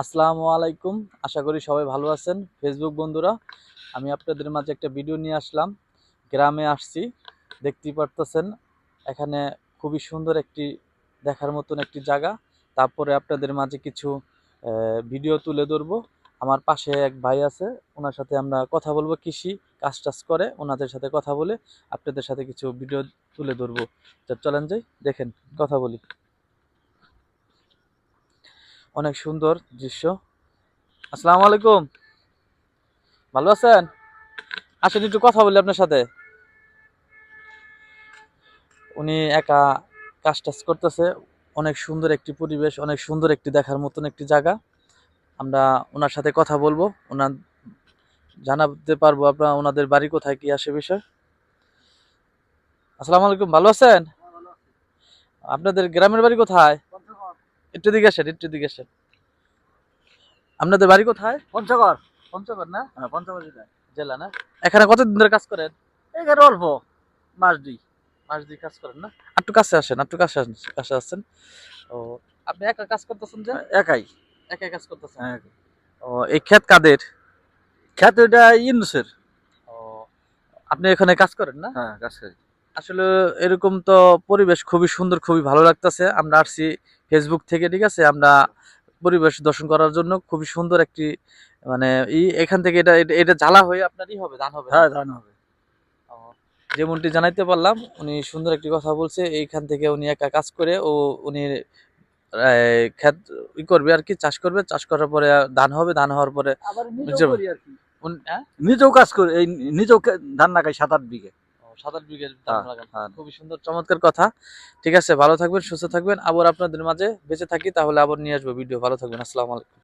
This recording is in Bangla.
আসসালামু আলাইকুম। আশা করি সবাই ভালো আছেন। ফেসবুক বন্ধুরা, আমি আপনাদের মাঝে একটা ভিডিও নিয়ে আসলাম। গ্রামে আসছি। দেখতেই পারতেছেন, এখানে খুবই সুন্দর একটি দেখার মতন একটি জায়গা। তারপরে আপনাদের মাঝে কিছু ভিডিও তুলে ধরবো। আমার পাশে এক ভাই আছে, ওনার সাথে আমরা কথা বলব কৃষি, কাজ টাজ করে। ওনাদের সাথে কথা বলে আপনাদের সাথে কিছু ভিডিও তুলে ধরবো। চলেন যাই, দেখেন, কথা বলি। অনেক সুন্দর দৃশ্য। আসসালামু আলাইকুম। ভালো আছেন? আসেন, একটু কথা বলি আপনার সাথে। উনি একা কাজ টাজ করতেছে। অনেক সুন্দর একটি পরিবেশ, অনেক সুন্দর একটি দেখার মতন একটি জায়গা। আমরা ওনার সাথে কথা বলব ওনার জানাতে পারব আপনার ওনাদের বাড়ি কোথায়, কি আসে বিষয়। আসসালামু আলাইকুম, ভালো আছেন? আপনাদের গ্রামের বাড়ি কোথায়? একটু দিকে আসেন একটু দিকে আসেন। আপনাদের বাড়ি কোথায়? পঞ্চগড়। পঞ্চগড় না? হ্যাঁ পঞ্চগড় জেলায় জেলা না? এখানে কতদিন ধরে কাজ করেন? এখানে অল্প মাস দুই। মাস দুই কাজ করেন না? একটু কাছে আসেন একটু কাছে কাছে আসেন ও আপনি একা কাজ করতেছেন যে? একাই। একাই কাজ করতেছেন? হ্যাঁ ও এই ক্ষেত কাদের? খ্যাত এটা ইনুসের ও আপনি এখানে কাজ করেন না? হ্যাঁ কাজ করি। আসলে এরকম তো পরিবেশ খুবই সুন্দর খুবই ভালো লাগতেছে। আমরা আসছি ফেসবুক থেকে ঠিক আছে? আমরা পরিবেশ দর্শন করার জন্য খুবই সুন্দর একটি মানে ই এখান থেকে এটা এটা- জ্বালা হয়ে আপনারই হবে ধান হবে। হ্যাঁ ধান হবে। যেমনটি জানাইতে পারলাম উনি সুন্দর একটি কথা বলছে এইখান থেকে উনি একা কাজ করে ও উনি ক্ষেত ই করবে আর কি চাষ করবে চাষ করার পরে ধান হবে ধান হওয়ার পরে নিজেও হ্যাঁ? নিজেও কাজ করে এই নিজেও ধান লাগাই সাত আট বিঘে। সাত আট বিঘের হ্যাঁ। হ্যাঁ। খুবই সুন্দর চমৎকার কথা ঠিক আছে ভালো থাকবেন সুস্থ থাকবেন আবার আপনাদের মাঝে বেঁচে থাকি তাহলে আবার নিয়ে আসব ভিডিও ভালো থাকবেন আসসালামু আলাইকুম